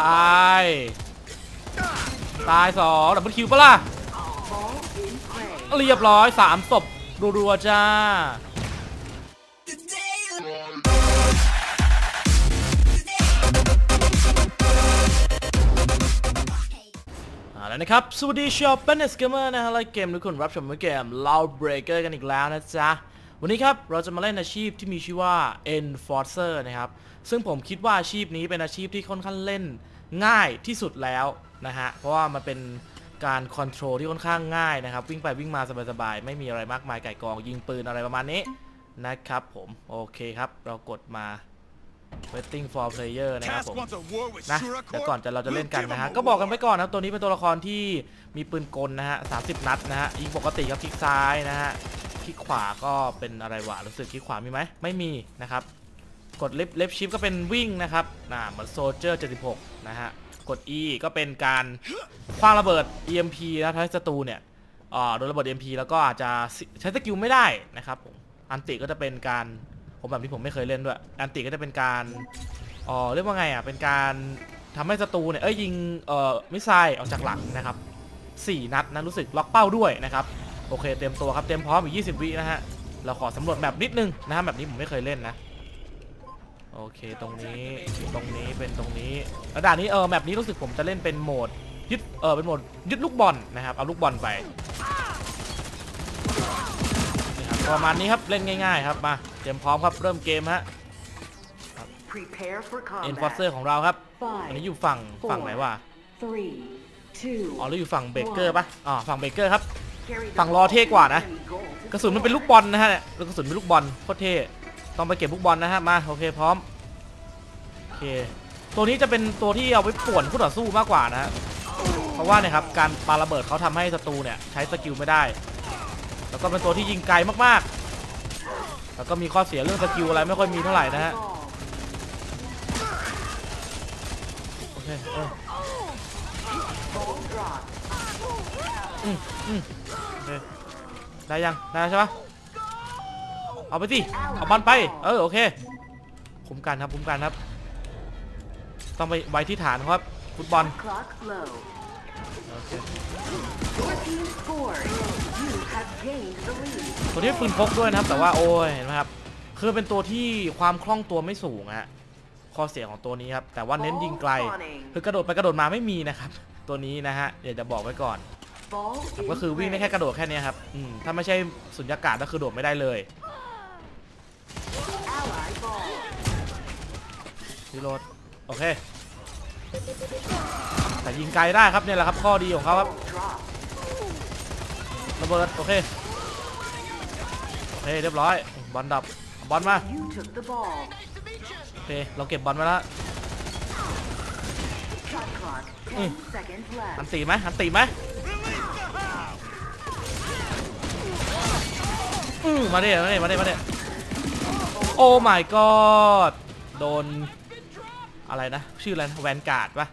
ตาย ตายสองดับเบิลคิวปะล่ะ เรียบร้อยสามศพรัวๆจ้าเอาแล้วนะครับ สวัสดีชาวเปนเนสเกมเมอร์นะฮะไลค์เกมทุกคนรับชมเกม Loud Breaker กันอีกแล้วนะจ๊ะ วันนี้ครับ เราจะมาเล่นอาชีพที่มีชื่อว่า Enforcer นะครับ ซึ่งผมคิดว่าอาชีพนี้เป็นอาชีพที่ค่อนข้างเล่นง่ายที่สุดแล้วนะฮะ เพราะว่ามันเป็นการคอนโทรลที่ค่อนข้างง่ายนะครับ วิ่งไปวิ่งมาสบายๆ ไม่มีอะไรมากมายไก่กอง ยิงปืนอะไรประมาณนี้นะครับผม โอเคครับ เรากดมา waiting for player นะครับ Task ผม wants a war with นะ Shurakorp? เดี๋ยวก่อนจะเราจะเล่นกัน We'll give นะฮะ him a ก็บอกกัน war. ไปก่อนนะครับตัวนี้เป็นตัวละครที่มีปืนกลนะฮะ30นัดนะฮะยิงปกติครับคลิกซ้ายนะฮะคลิกขวาก็เป็นอะไรวะรู้สึกคลิกขวามีไหมไม่มีนะครับ กดเล็บเล็บชิปก็เป็นวิ่งนะครับน่าเหมือนโซเจอร์76 นะฮะ กด E ก็เป็นการคว้างระเบิด EMP นะทำให้ศัตรูเนี่ยอ่าโดนระเบิด EMP แล้วก็อาจจะใช้สกิลไม่ได้นะครับผมอันติก็จะเป็นการผมแบบนี้ผมไม่เคยเล่นด้วย อันติก็จะเป็นการอ๋อเรียกว่าไงอะเป็นการทำให้ศัตรูเนี่ยเอ้ยยิงเอ่อมิสไซล์ออกจากหลังนะครับ 4 นัดนะรู้สึกล็อกเป้าด้วยนะครับโอเคเต็มตัวครับเต็มพร้อมอีก 20 วินะฮะเราขอสำรวจแบบนิดนึงนะฮะแบบนี้ผมไม่เคยเล่นนะ โอเคตรงนี้ตรงนี้เป็นตรงนี้แล้วด่านนี้เออแบบนี้รู้สึกผมจะเล่นเป็นโหมดยึดเออเป็นโหมดยึดลูกบอลนะครับเอาลูกบอลไปนี่ครับประมาณนี้ครับเล่นง่ายๆครับมาเตรียมพร้อมครับเริ่มเกมฮะ Prepare for เอ็น combat. ฟอร์เซอร์ของเราครับ Five, อันนี้อยู่ฝั่งฝั่งไหนวะ three, two. อ๋อเราอยู่ฝั่งเบเกอร์ปะอ๋อฝั่งเบเกอร์ครับ Carry the ฝั่งรอเท่กว่านะ enemy goal to กระสุนมันเป็นลูกบอลนะฮะเนี่ยกระสุนเป็นลูกบอลโคตรเท่ ต้องไปเก็บลูกบอลนะฮะมาโอเคพร้อมโอเคตัวนี้จะเป็นตัวที่เอาไว้ป่วนคู่ต่อสู้มากกว่านะฮะเพราะว่าเนี่ยครับการปาระเบิดเขาทำให้ศัตรูเนี่ยใช้สกิลไม่ได้ แล้วก็เป็นตัวที่ยิงไกลมากๆ แล้วก็มีข้อเสียเรื่องสกิลอะไรไม่ค่อยมีเท่าไหร่นะฮะโอเคเอออืมอืมโอเคได้ยังได้ใช่ปะ เอาไปสิ เอาบอลไป เออโอเค คุ้มกันครับคุ้มกันครับ ต้องไปไว้ที่ฐานครับ ฟุตบอล Clock low. โอเค Your team scored. You have gained the lead. ตัวนี้เป็นปืนพกด้วยนะครับ แต่ว่าโอ้ยเห็นไหมครับ คือเป็นตัวที่ความคล่องตัวไม่สูงฮะข้อเสียของตัวนี้ครับ แต่ว่าเน้นยิงไกล คือกระโดดไปกระโดดมาไม่มีนะครับ ตัวนี้นะฮะ เดี๋ยวจะบอกไว้ก่อน Ball ก็ in คือวิ่งได้ play. แค่กระโดดแค่เนี้ยครับอืมถ้าไม่ใช่สุญญากาศก็คือโดดไม่ได้เลย Ally ball. รีโหลดโอเค แต่ยิงไกลได้ครับเนี่ยแหละครับข้อดีของเขาครับระเบิดโอเคโอเคเรียบร้อยบอลดับบอลมาโอเคเราเก็บบอลมาแล้วอันตีไหมอันตีไหมอืมมาดิมาดิมาดิมาดิโอ้ my god โดน อะไรนะ ชื่ออะไรนะแวนการ์ดปะ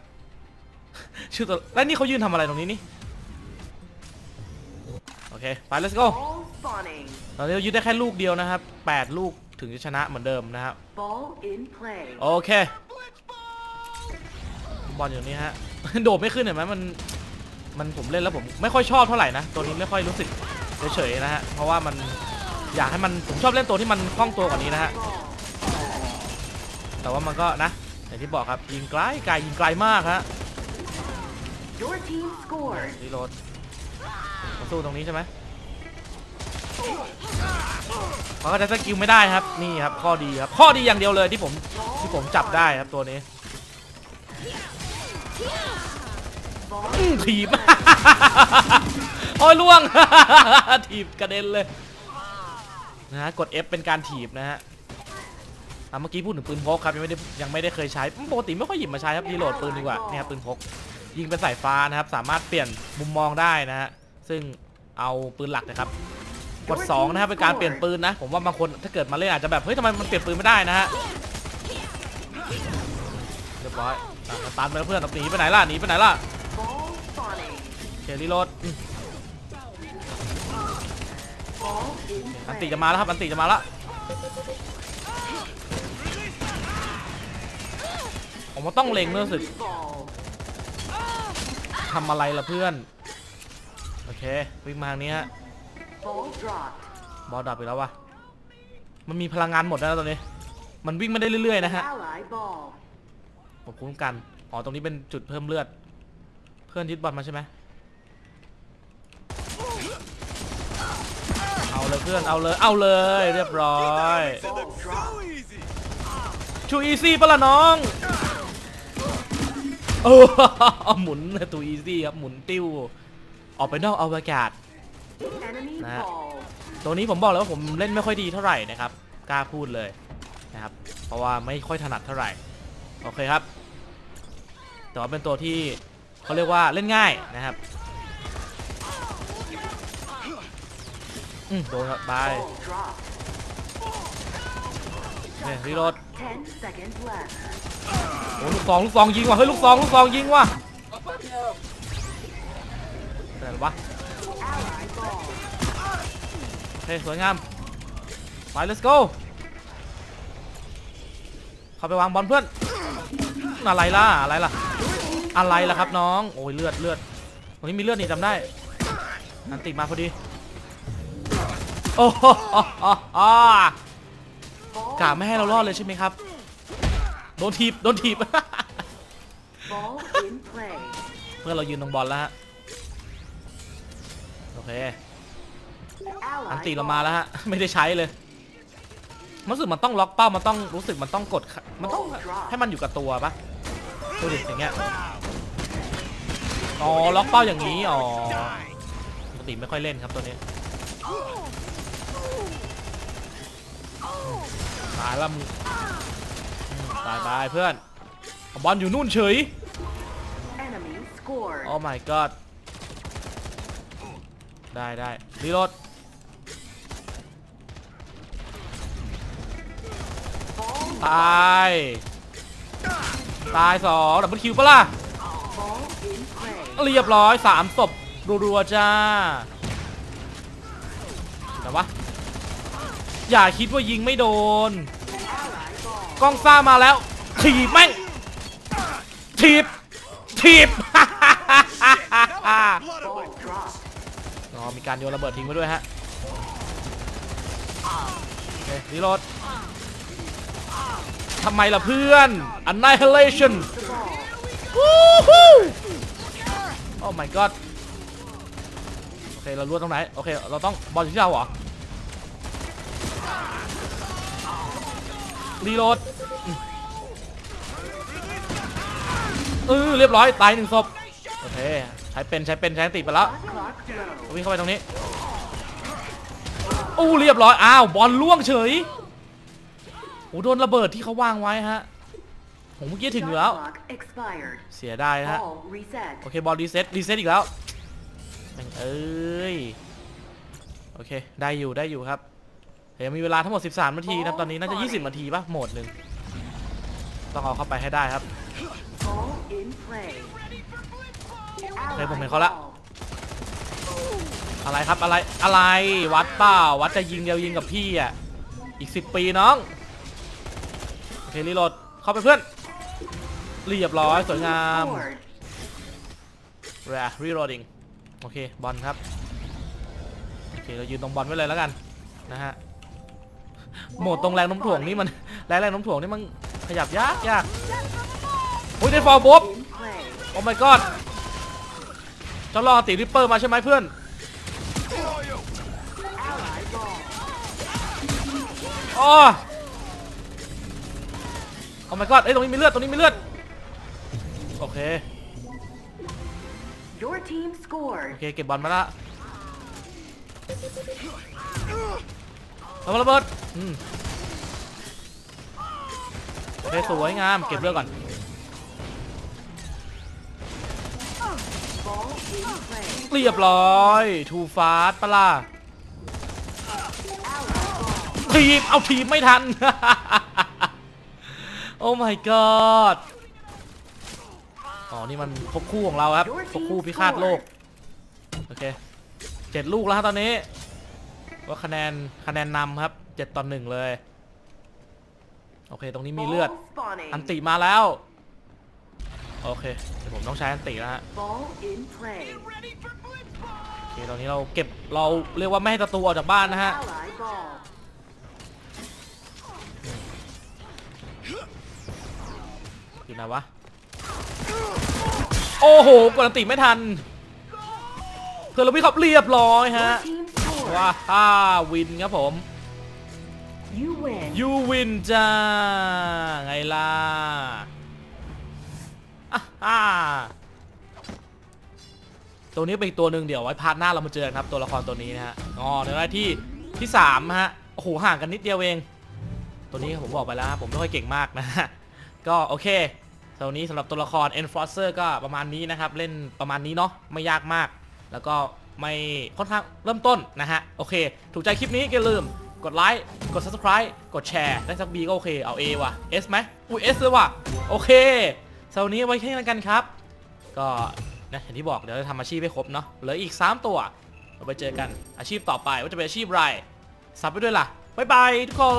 ชื่อตัวแล้วนี่เขายืนทำอะไรตรงนี้นี่ โอเค ไป let's go Ball spawning. ตอนนี้เรายึดได้แค่ลูกเดียวนะครับ 8 ลูกถึงจะชนะเหมือนเดิมนะครับ Ball in play. โอเค บอลอยู่นี้ฮะ โดดไม่ขึ้นเห็นไหมมัน มันผมเล่นแล้วผมไม่ค่อยชอบเท่าไหร่นะ ตัวนี้ไม่ค่อยรู้สึกเฉยๆนะฮะ เพราะว่ามันอยากให้มันผมชอบเล่นตัวที่มันคล่องตัวกว่านี้นะฮะ Ball. แต่ว่ามันก็นะ อย่างที่บอกครับยิงไกลไกลยิงไกลมากฮะ Your team scored. รีโหลดมาสู้ตรงนี้ใช่ไหมเขาก็จะสกิลไม่ได้ครับนี่ครับข้อดีครับข้อดีอย่างเดียวเลยที่ผมที่ผมจับได้ครับตัวนี้ Ball อื้อถีบโอ้ยล่วงถีบกระเด็นเลยนะฮะกด F เป็นการถีบนะฮะ อะเมื่อกี้พูดถึงปืนพกครับยังไม่ได้ยังไม่ได้เคยใช้ปกติไม่ค่อยหยิบมาใช้ครับรีโหลดปืนดีกว่าเนี่ยครับปืนพก ยิงเป็นสายฟ้านะครับ สามารถเปลี่ยนมุมมองได้นะฮะซึ่งเอาปืนหลักนะครับกด2นะครับเป็นการเปลี่ยนปืนนะ ผมว่าบางคนถ้าเกิดมาเล่นอาจจะแบบเฮ้ยทำไมมันเปลี่ยนปืนไม่ได้นะฮะเรียบร้อยอะสตาร์ทไปแล้วเพื่อนหนีไปไหนล่ะหนีไปไหนล่ะ Ball spawning. เคลีโรด Ball in อันติ play. จะมาแล้วครับอันติจะมาแล้วโอ ผมว่าต้องเล็งเนื้อสึกทำอะไรล่ะเพื่อน โอเค วิ่งมาทางนี้ฮะบอลดับอีกแล้ววะมันมีพลังงานหมดแล้วตอนนี้ มันวิ่งไม่ได้เรื่อยๆนะฮะผมคุ้มกัน อ๋อ ตรงนี้เป็นจุดเพิ่มเลือด เพื่อนยึดบอลมาใช่ไหมเอาเลยเพื่อน เอาเลย เอาเลย เรียบร้อยชูอีซี่ปะล่ะน้อง เออหมุนตูอีซี่ครับหมุนติ้ว ออกไปนอกอวกาศ Enemy Nah. ball. ตรงนี้ผมบอกเลยว่าผมเล่นไม่ค่อยดีเท่าไหร่นะครับกล้าพูดเลยนะครับ เพราะว่าไม่ค่อยถนัดเท่าไหร่โอเคครับ แต่ว่าเป็นตัวที่เขาเรียกว่าเล่นง่ายนะครับอืมโดนครับบายเนี่ยรีโหลด โอ้ลูกซองลูกซองยิงว่ะเฮ้ยลูกซองลูกซองยิงว่ะเป็นไรวะโอเคสวยงามไป let's go เข้าไปวางบอลเพื่อนอะไรล่ะอะไรล่ะอะไรล่ะครับน้องโอ้ยเลือดเลือดตรงนี้มีเลือดนี่จำได้อันติมาพอดีโอ้โหอ่ากะไม่ให้เรารอดเลยใช่ไหมครับ โดนทีบโดนทีบ Ball in play. เพื่อนเรายืนตรงบอลแล้วฮะ โอเค อัน Ally ตีเรามาแล้วฮะ ไม่ได้ใช้เลย มันรู้สึกมันต้องล็อกเป้า มันต้องรู้สึกมันต้องกดขมันต้องให้มันอยู่กับตัวปะดูดิอย่างเงี้ย อ๋อ ล็อกเป้าอย่างนี้ อ๋อ ปกติไม่ค่อยเล่นครับตัวนี้ ตายแล้วมึงอืม ตายตายเพื่อนเอาบอลอยู่นู่นเฉย Enemy scored. โอ้ my god ได้ได้รีโหลด Ball ตาย ตายสองดับเบิลคิวปะล่ะ ball in play. เรียบร้อยสามศพรัวๆจ้าแต่วะอย่าคิดว่ายิงไม่โดน Ally ball. กล้องซ่ามาแล้ว ถีบแม่ง ถีบ ถีบ Ball dropped. อ๋อมีการโยนระเบิดทิ้งไว้ด้วยฮะโอเครีโหลดทำไมล่ะเพื่อน annihilation The ball. วู้ฮู้โอ้ my god โอเค เราลวดตรงไหน โอเค เราต้องบอลอยู่ที่เราเหรอ รีโหลดเออเรียบร้อย ตายหนึ่งศพ โอเค ใช้เป็นใช้เป็นใช้ติดไปแล้ว วิ่งเข้าไปตรงนี้อู้เรียบร้อย อ้าว บอลล่วงเฉยโอ้โดนระเบิดที่เขาวางไว้ฮะผมเมื่อกี้ถึงแล้ว เสียดายฮะ โอเค บอลรีเซ็ตรีเซ็ตอีกแล้วเอ้ย โอเค ได้อยู่ได้อยู่ครับ เดี๋ยวมีเวลาทั้งหมด 13 นาทีนะครับตอนนี้น่าจะ 20 นาทีป่ะโหมดหนึ่งต้องเอาเข้าไปให้ได้ครับ Ball in play. โอเคผม Ally เห็นเขาละ ball. อะไรครับอะไรอะไรวัดเปล่าวัดจะยิงเดียวยิงกับพี่อะอีก 10 ปีน้องโอเครีโหลดเข้าไปเพื่อนเรียบร้อยสวยงาม Scored. แรรีโหลด i งโอเคบอลครับโอเคเรายืนตรงบอลไว้เลยแล้วกันนะฮะ โหมดตรงแรงโน้มถ่วงนี่มันแรงแรงโน้มถ่วงนี่มันขยับยากยากโอ้ยได้ฟอลบุ๊บ In play. โอ้ my god เจ้าล่อตีริปเปอร์มาใช่ไหมเพื่อน Ally ball. อ๋อโอ้ my god เอ้ยตรงนี้มีเลือดตรงนี้มีเลือดโอเค Your team โอ scored. เคเก็บบอลมาละ ระเบิดระเบิดโอเคสวยงาม เก็บเลือดก่อน เรียบร้อยทูฟาสปะล่ะทีม เอาทีมไม่ทัน โอ้ my god อ๋อ นี่มันพกคู่ของเราครับพกคู่พิฆาตโลก โอเคเจ็ดลูกแล้วครับตอนนี้ ก็คะแนนคะแนนนำครับเจ็ดต่อหนึ่งเลย โอเค ตรงนี้มีเลือด Ball spawning. อันติมาแล้ว โอเค เดี๋ยวผมต้องใช้อันติแล้วฮะ Ball in play. โอเคตอนนี้เราเก็บเราเรียกว่าไม่ให้ศัตรูออกจากบ้านนะฮะ Ally ball. อยู่ไหนวะ โอ้โหกดอันติไม่ทันเพื่อนเราพี่ครับเรียบร้อยฮะ Your team scored. ว่าห้าวินครับผม You win. ยูวินจ้า ไงล่ะอะอ่าตัวนี้เป็นอีกตัวหนึ่งเดี๋ยวไว้พาร์ทหน้าเรามาเจอกันครับตัวละครตัวนี้นะฮะ อ๋อในหน้าที่ที่สามฮะ โอ้โหห่างกันนิดเดียวเอง ตัวนี้ผมบอกไปแล้วฮะผมไม่ค่อยเก่งมากนะฮะ ก็โอเคตัวนี้สำหรับตัวละคร Enforcer ก็ประมาณนี้นะครับ เล่นประมาณนี้เนาะไม่ยากมาก แล้วก็ ไม่ค่อนข้างเริ่มต้นนะฮะ โอเค ถูกใจคลิปนี้อย่าลืมกดไลค์ กด subscribe กดแชร์ได้สักบีก็โอเค เอา A ว่ะ S ไหมอุ้ย S เลยว่ะ โอเคสำหรับนี้ไว้แค่นี้กันครับ ก็นะอย่างที่บอกเดี๋ยวจะทำอาชีพให้ครบเนาะเหลืออีก 3 ตัวเราไปเจอกันอาชีพต่อไปว่าจะเป็นอาชีพอะไรสับไปด้วยล่ะบ๊ายบายทุกคน